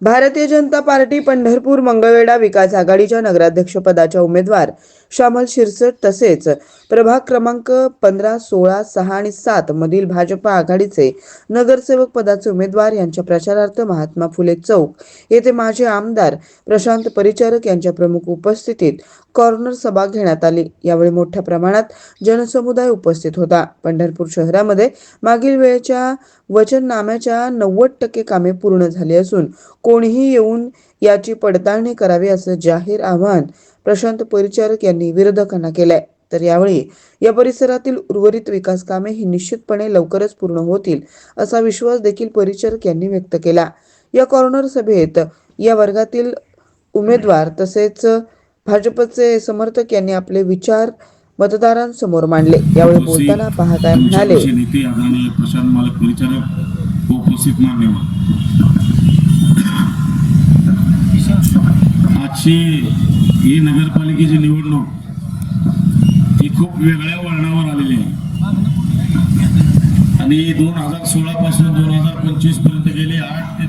भारतीय जनता पार्टी पंढरपूर मंगळवेढा विकास आघाडीच्या नगराध्यक्षपदाच्या उमेदवार श्यामल शिरसट तसेच प्रभाग क्रमांक पंधरा सोळा सहा आणि सात मधील भाजपा आघाडीचे नगरसेवक पदाचे उमेदवार यांच्या प्रचारार्थ महात्मा फुले चौक येथे माजी आमदार प्रशांत परिचारक यांच्या प्रमुख उपस्थितीत कॉर्नर सभा घेण्यात आली. यावेळी मोठ्या प्रमाणात जनसमुदाय उपस्थित होता. पंढरपूर शहरामध्ये मागील वेळेच्या वचननाम्याच्या नव्वद टक्के कामे पूर्ण झाली असून कोणीही येऊन याची पडताळणी करावी असं जाहीर आवाहन प्रशांत परिचारक यांनी विरोधकांना केलंय. तर यावेळी या परिसरातील उर्वरित विकास कामे ही निश्चितपणे लवकरच पूर्ण होतील असा विश्वास देखील परिचारक यांनी व्यक्त केला. या कॉर्नर सभेत या वर्गातील उमेदवार तसेच भाजपचे समर्थक यांनी आपले विचार मतदारांसमोर मांडले. यावेळी बोलताना पहाताय म्हणाले অনুষ্ঠান नेते পরিচালক प्रशांत मालक परिचारक उपस्थित मान्यवर आजची ही नगरपालिकेची निवडणूक ही खूप वेगळ्या वळणावर आलेली आहे. आणि दोन हजार सोळा पासून दोन हजार पंचवीसपर्यंत गेले आठ ते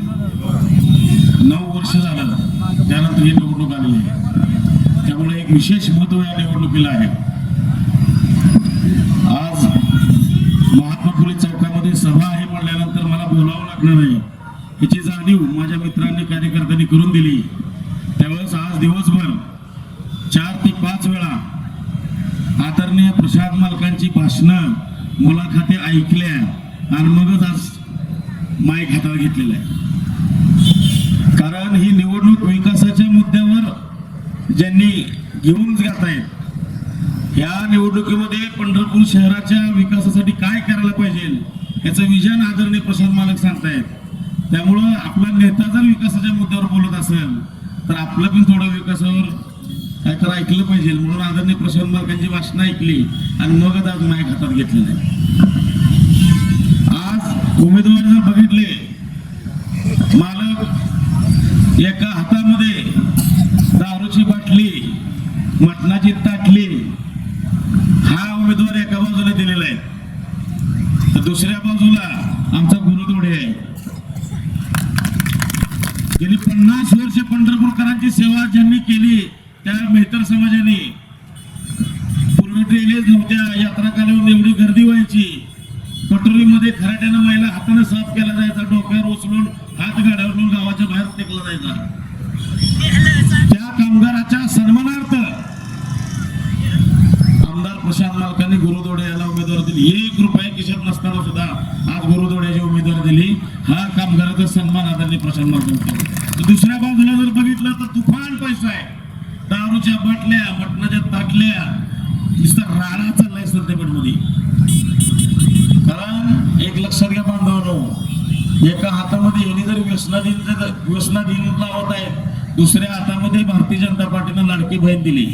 नऊ वर्ष झालं त्यानंतर ही निवडणूक आलेली आहे. त्यामुळे एक विशेष महत्त्व या निवडणुकीला आहे. लागणार नाही. याची जाणीव माझ्या मित्रांनी कार्यकर्त्यांनी करून दिली. त्यावेळेस आज दिवसभर चार ते पाच वेळा आदरणीय प्रसाद मालकांची भाषणं मुलाखती ऐकल्या आणि मगच आज माईक हातावर घेतलेला आहे. कारण ही निवडणूक विकासाच्या मुद्द्यावर ज्यांनी घेऊन जात आहेत या निवडणुकीमध्ये पंढरपूर शहराच्या विकासासाठी काय करायला पाहिजे याचं विजन आदरणीय प्रशांत मालक सांगतायत. त्यामुळं आपला नेता जर विकासाच्या मुद्द्यावर बोलत असेल तर आपलं पण थोडं विकासावर काय तर ऐकलं पाहिजे. म्हणून आदरणीय प्रशांत मालकांची भाषणं ऐकली आणि मगच आज माईक हातात घेतलेलं आहे आज उमेदवार जर बघितले मालक एका हातामध्ये दारूची बाटली मटणाची ताटली बाजूला दिलेला आहे. तर दुसऱ्या बाजूला आमचा गुरुदोडे आहे. गेली पन्नास वर्ष पंढरपूरकरांची सेवा ज्यांनी केली त्या मेहतर समाजाने पूर्वी ड्रेनेज नव्हत्या. यात्रा कालावधी एवढी गर्दी व्हायची. कटोरीमध्ये खराट्यानं महिला हाताने साफ केला जायचा डोक्यावर उचलून हात गाड्यावरून गावाच्या बाहेर टेकला जायचा. त्या कामगाराच्या सन्मानार्थ आमदार प्रशांत मालकांनी गुरुदोडे याला उमेदवार दिली. एक रुपया खिशात नसताना सुद्धा आज गुरुदोड्याची उमेदवार दिली. हा कामगाराचा सन्मान आदरणीय प्रशांत मालकांनी दुसऱ्या बाजूला जर बघितलं तर तुफान पैसा आहे. दारूच्या बाटल्या मटणाच्या ताटल्या नुसता राडा चाललाय सध्याकडमध्ये कारण एक लक्षात घ्या बांधवानो एका हातामध्ये यांनी जर व्यसनाधीन व्यसनाधीन लावत आहेत दुसऱ्या हातामध्ये भारतीय जनता पार्टीनं लाडकी बहीण दिली.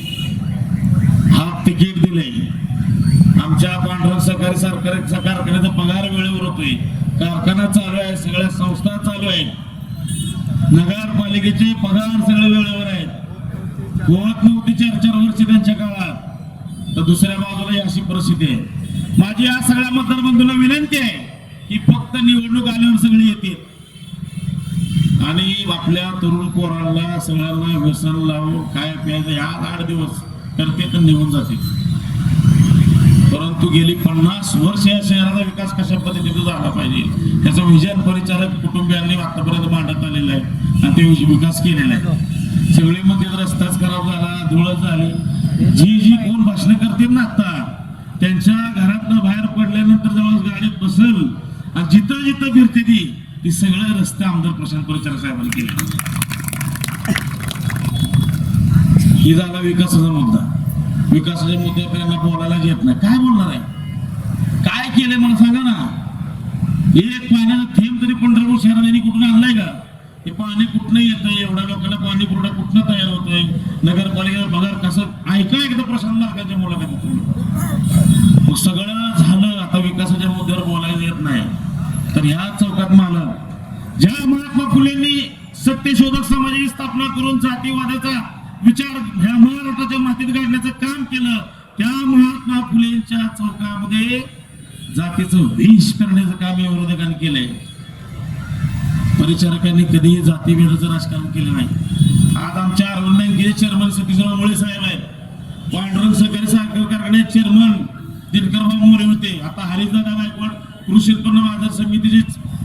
तिकीट दिले. आमच्या पांढरं सहकारी सरकारचा कारखान्याचा पगार वेळेवर होतोय. कारखाना चालू आहे सगळ्या संस्था चालू आहेत. नगरपालिकेचे पगार सगळे वेळेवर आहेत. होत नव्हती चार चार वर्ष त्यांच्या काळात. तर दुसऱ्या बाजूला अशी परिस्थिती आहे. माझी या सगळ्या मतदार बंधूंना विनंती आहे की फक्त निवडणूक आल्यावर सगळे येतील. आणि आपल्या तरुण पोरांना सगळ्यांना व्यसन लावून काय प्यायचं ह्या आठ दिवस. करते निघून जाते परंतु गेली पन्नास वर्ष या शहराचा विकास कशा पद्धतीने झाला पाहिजे? त्याचा विजन परिचारक कुटुंबियांनी आतापर्यंत मांडत आलेला आहे आणि ते विकास केलेला आहे सगळे रस्ताच खराब झाला धुळच झाली. जी जी कोण भाषणं करतील ना आता त्यांच्या घरातनं बाहेर पडल्यानंतर जवळ गाडीत बसल आणि जिथं जिथं फिरते ती ती सगळं रस्ते आमदार प्रशांत परिचारक साहेबांनी केले. ही झाला विकासाचा मुद्दा. विकासाच्या मुद्द्यावर आपल्याला बोलायला येत नाही. काय बोलणार आहे? काय केलंय मला सांगा ना. एक पाण्याचा थेंब तरी पंढरपूर शहराने यांनी कुठून आणलाय का? हे पाणी कुठनं येतंय? एवढ्या लोकांना पाणी पुरवठा कुठनं तयार होतोय? नगरपालिका बघा कसं ऐका एकदा प्रशांत मार्गाच्या मुलाखतीतून मग सगळं झालं. आता विकासाच्या मुद्द्यावर बोलायला येत नाही. तर ह्या चौकात मला ज्या महात्मा फुलेंनी सत्यशोधक समाजाची स्थापना करून जातीवादाचा विचार ह्या महाराष्ट्राच्या मातीत गाडण्याचं काम केलं त्या महात्मा फुलेंच्या चौकामध्ये जातीचं विष करण्याचं काम या विरोधकांनी केलंय. परिचारकांनी कधीही जाती जातीभेदाचं राजकारण केलं नाही. आज आमच्या अरविंद बँकेचे चेअरमन सतीशराव मुळे साहेब आहेत. पांडुरंग सहकारी साखर कारखान्याचे चेअरमन दिनकरभाऊ मोरे होते. आता हरिदादा गायकवाड कृषी उत्पन्न बाजार समितीचे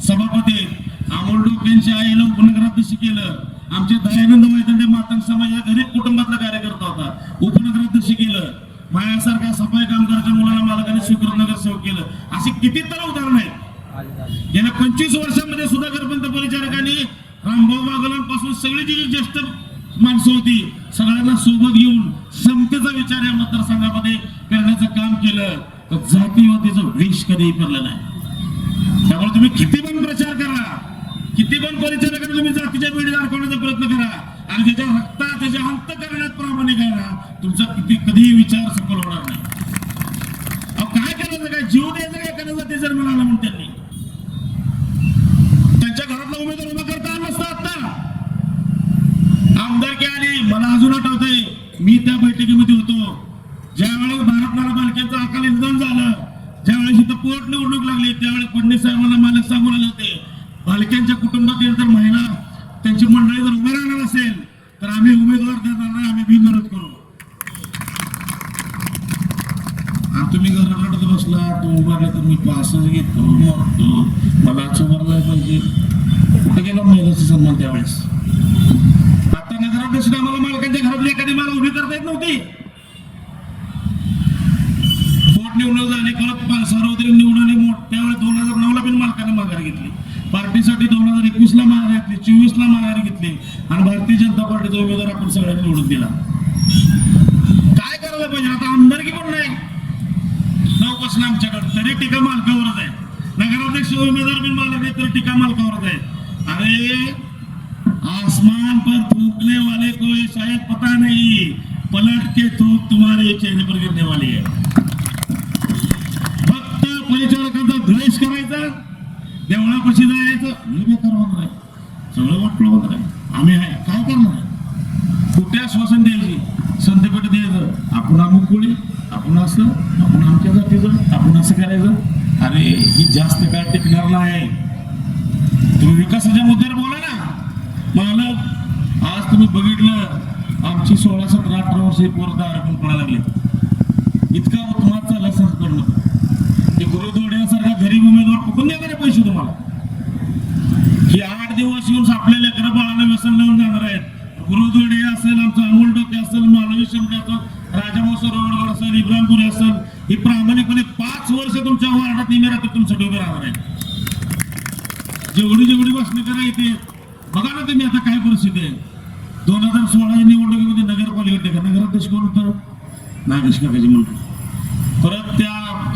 सभापती आहेत. अमोल डोकेंची आईला उपनगराध्यक्ष केलं. आमचे दयानंद वैदंडे मातंग या गरीब कुटुंबातला कार्यकर्ता होता. उपनगराध्यक्ष केलं. माझ्यासारख्या सफाई कामगाराच्या मुलाला मालकाने स्वीकृत नगरसेवक केलं. अशी कितीतरी उदाहरण आहेत. गेल्या पंचवीस वर्षामध्ये सुधाकर पंत परिचारकांनी रामभाऊ बागलांपासून सगळी जी जी ज्येष्ठ माणसं होती सगळ्यांना सोबत घेऊन समतेचा विचार या मतदारसंघामध्ये करण्याचं काम केलं. तर जातीवादीचं वेश कधीही पेरलं नाही. त्यामुळे तुम्ही किती पण प्रचार करा. किती पण परिचारकांना तुम्ही जातीच्या पिढी दाखवण्याचा प्रयत्न करा. आणि त्याच्या रक्तात त्याच्या अंत करण्यात प्रामाणिक आहे ना तुमचा किती कधीही विचार सफल होणार नाही. काय करायचं काय? जीव द्यायचं काय? करायचं ते जर मिळाला म्हणून त्यांनी. त्यांच्या घरातला उमेदवार उभा करता आला नसता आता आमदारकी आली मला अजून आठवतंय मी त्या बैठकीमध्ये होतो. ज्यावेळेस भारतमाला बालक्यांचं अकाली निधन झालं ज्यावेळेस इथं पोट निवडणूक लागली त्यावेळेस फडणवीस साहेबांना मालक सांगून आले होते बालक्यांच्या कुटुंबातील जर महिला त्यांची मंडळी जर उभं राहणार असेल तर आम्ही उमेदवार देणार नाही आम्ही बिनविरोध करू. आणि तुम्ही घरात रडत बसला तू उभारले तर मी पासच घेतो मरतो. मला उभारलाय पाहिजे. कुठे गेला महिलाचा सन्मान त्यावेळेस? आता नगराध्यक्ष आम्हाला मालकांच्या घरातली एखादी मला उभी करता येत नव्हती. पोट निवडणूक झाली परत पा- सार्वत्रिक निवडून आणि त्यावेळेस दोन हजार नऊ ला पण मालकाने माघार घेतली. पार्टीसाठी दोन हजार एकवीस ला माघार घेतली चोवीस ला माघार घेतली आणि भारतीय जनता पार्टीचा उमेदवार आपण सगळ्यांनी निवडून दिला. काय करायला पाहिजे? आता आमदारकी पण नाही. नऊपासून आमच्याकडे? तरी टीका मालकावरच आहे. नगराध्यक्ष उमेदवार बिन मालक आहे तरी टीका मालकावरच आहे. अरे आसमान पर थूकने वाले को ये शायद पता नहीं. पलट के थूक तुम्हारे चेहरे पर गिरने वाली है. फक्त परिचालकांचा द्वेष करायचा? देवळापाशी जायचं मी बेकार होणार आहे. सगळं वाटलं होणार आहे. आम्ही आहे. काय करणार कुठे आश्वासन द्यायची? संतपीठ द्यायचं. आपण अमुक कोळी आपण असं आपण आमच्या जातीचं आपण असं करायचं. अरे ही जास्त काळ टिकणार नाही. तुम्ही विकासाच्या मुद्द्यावर बोला ना. मालक आज तुम्ही बघितलं आमची सोळा सतरा अठरा वर्ष पोरं दारू पडायला लागले. इतका उत्मात चालला संस्करण उमेदवार पैसे तुम्हाला. हे आठ दिवस येऊन आपल्या लेकर बाळाला व्यसन लावून जाणार आहेत. गुरुदोडे असेल आमचं अमोल डोके असेल मानवी शिमटे असेल राजाभाऊ सरोवर असेल इब्राहिमपुरी असेल ही प्रामाणिकपणे पाच वर्ष तुमच्या वार्डात नेहमी राहते तुमच्यासाठी उभे राहणार आहे जेवढी जेवढी भाषणे करा इथे. बघा ना तुम्ही आता काय परिस्थिती आहे. दोन हजार सोळा निवडणुकीमध्ये नगरपालिका का नगराध्यक्ष कोण होतं? नागेश काकाजी म्हणतो परत त्या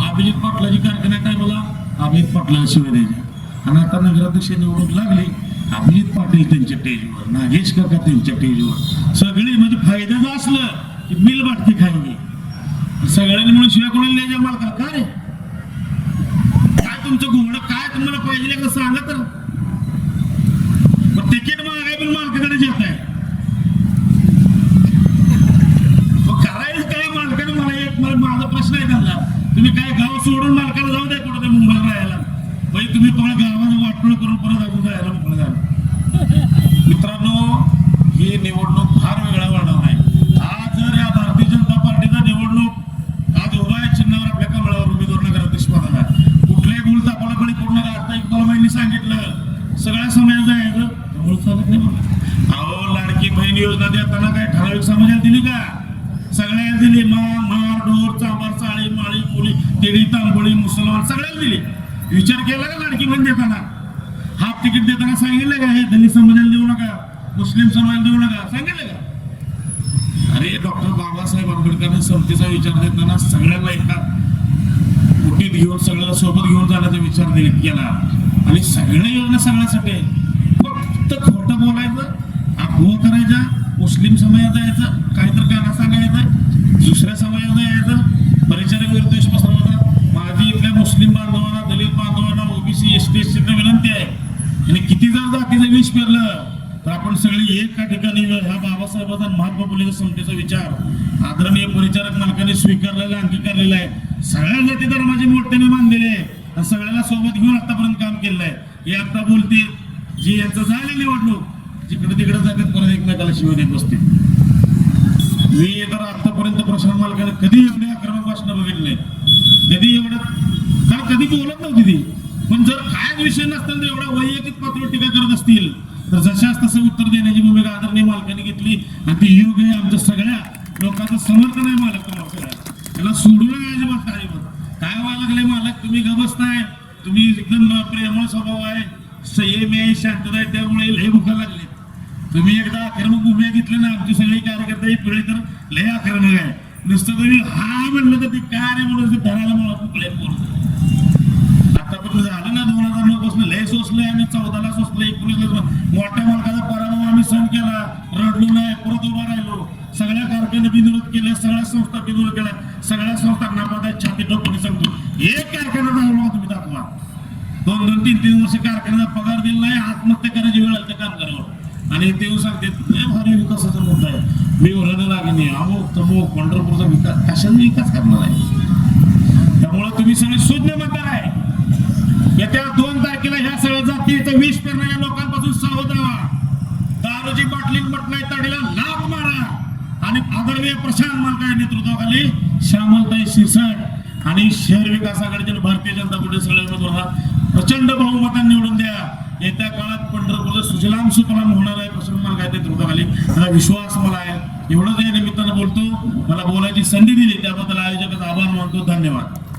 अभिजित पाटलाची अमित पाटला शिवाय द्यायच्या आणि आता नगराध्यक्ष निवडणूक लागली अमित पाटील त्यांच्या टेजवर नागेश काका त्यांच्या टेजवर. सगळी म्हणजे फायद्याचं असलं की मिल वाटते खायची सगळ्यांनी म्हणून शिवाय कोणाला लिहायच्या मला का? रे? काय तुमचं घोडं काय तुम्हाला पाहिजे का सांगा तर. तिकीट मागाय पण मालकाकडे येत आहे. करायचं काय? मालकाने मला एक मला माझा प्रश्न आहे त्यांना. तुम्ही काय गाव सोडून मालकाला जाऊ द्या कुठं म्हणजे तुम्हाला गावाने वाटोळ करून परत अजून जायला मोकळं झालं मित्रांनो ही निवडणूक फार वेगळा वाढणार आहे. आज जर या भारतीय जनता पार्टीचा निवडणूक आज उभा आहे चिन्हावर आपल्या कमळावर उमेदवार नगराध्यक्ष पदाला कुठल्याही भूल तापाला बळी नका. आता एक कलमाईंनी सांगितलं. सगळ्या समाजात जायचं त्यामुळे चालत नाही मला अहो लाडकी बहीण योजना देताना काय ठराविक समाजाला दिली का? सगळ्याला दिली. मा मार ढोर चांबार चाळी माळी मुली तेडी तांबोळी मुसलमान सगळ्याला दिली. विचार केला का लाडकी बहीण देताना? हाफ तिकीट देताना सांगितलं का? हे दलित समाजाला देऊ नका मुस्लिम समाजाला देऊ नका सांगितलं का? अरे डॉक्टर बाबासाहेब आंबेडकरांनी समतेचा विचार देताना सगळ्यांना एका मुठीत घेऊन सगळ्याला सोबत घेऊन जाण्याचा विचार केला. आणि सगळ्या योजना सगळ्यासाठी फक्त खोटं बोलायचं अफवा करायचा मुस्लिम समाजात जायचं काहीतरी गाणं सांगायचं दुसऱ्या समाजात यायचं परिचारक विरुद्ध पसरवायचा माझी इथल्या मुस्लिम बांधवांना ओबीसी एस टी एस विनंती आहे आणि किती जर जातीचं विष पेरलं तर आपण सगळी एका ठिकाणी ह्या बाबासाहेबांचा महात्मा फुलेचा समतेचा विचार आदरणीय परिचारक मालकाने स्वीकारलेला अंगीकारलेला आहे. सगळ्या जाती धर्माचे मोठ्याने मानलेले आहे. सगळ्याला सोबत घेऊन आतापर्यंत काम केलेलं आहे. हे आता बोलते जी यांचं झाले निवडणूक जिकडे तिकडे जातात परत एकमेकाला शिव देत बसते मी तर आतापर्यंत प्रशांत मालकाने कधी एवढे आक्रमक भाषण बघितले कधी एवढं का कधी बोलत नव्हती ती? पण जर काय विषय नसताना तर एवढा वैयक्तिक पातळीवर टीका करत असतील तर जशाच तसं उत्तर देण्याची भूमिका आदरणीय मालकाने घेतली. आणि ती योग्य आहे आमच्या सगळ्या लोकांचं समर्थन आहे मालक तुम्हाला त्याला सोडू अजिबात काय काय व्हायला लागले मालक? तुम्ही गबसताय तुम्ही एकदम प्रेमळ स्वभाव आहे. संयम आहे शांतता आहे त्यामुळे लय भुका लागले. तुम्ही एकदा आक्रमक भूमिका घेतली ना आमची सगळी कार्यकर्ते एक पिढी तर लय आक्रमक आहे. नुसतं तुम्ही हा म्हणलं तर ते काय रे म्हणून धरायला मला फुकले बोलतो झालं ना दोन हजार नऊ पासून लय सोसलंय आम्ही चौदाला सोसलं एकोणीस मोठ्या मालकाचा पराभव आम्ही सहन केला रडलो नाही परत उभा राहिलो. सगळ्या कारखाने बिनविरोध केल्या सगळ्या संस्था बिनविरोध केल्या सगळ्या संस्था नापात छाती टोपणी सांगतो. एक कारखाना दाखवा तुम्ही दाखवा. दोन दोन तीन तीन वर्ष कारखान्याचा पगार दिला नाही आत्महत्या करायची वेळ आली त्या कामगारावर आणि ते सांगते लय भारी विकासाचा मुद्दा आहे. मी ओरडा लागणे अमुक तमुक पंढरपूरचा विकास कशाने विकास करणार आहे त्यामुळे तुम्ही सगळे शून्य मतदार आहे येत्या दोन तारखेला ह्या सगळ्या जातीचं विष पेरणाऱ्या लोकांपासून सावध राहा दारूची बाटली मटणाई तडीला लाभ मारा आणि आदरणीय प्रशांत मालका नेतृत्वाखाली श्यामलताई शिरसाट आणि शहर विकास आघाडीचे भारतीय जनता पक्षाचे सगळे उमेदवार प्रचंड बहुमताने निवडून द्या. येत्या काळात पंढरपूरचं सुजलाम सुफलाम होणार आहे प्रशांत मालका नेतृत्वाखाली. मला विश्वास मला आहे. एवढंच या निमित्तानं बोलतो. मला बोलायची संधी दिली. त्याबद्दल आयोजकाचा आभार मानतो. धन्यवाद.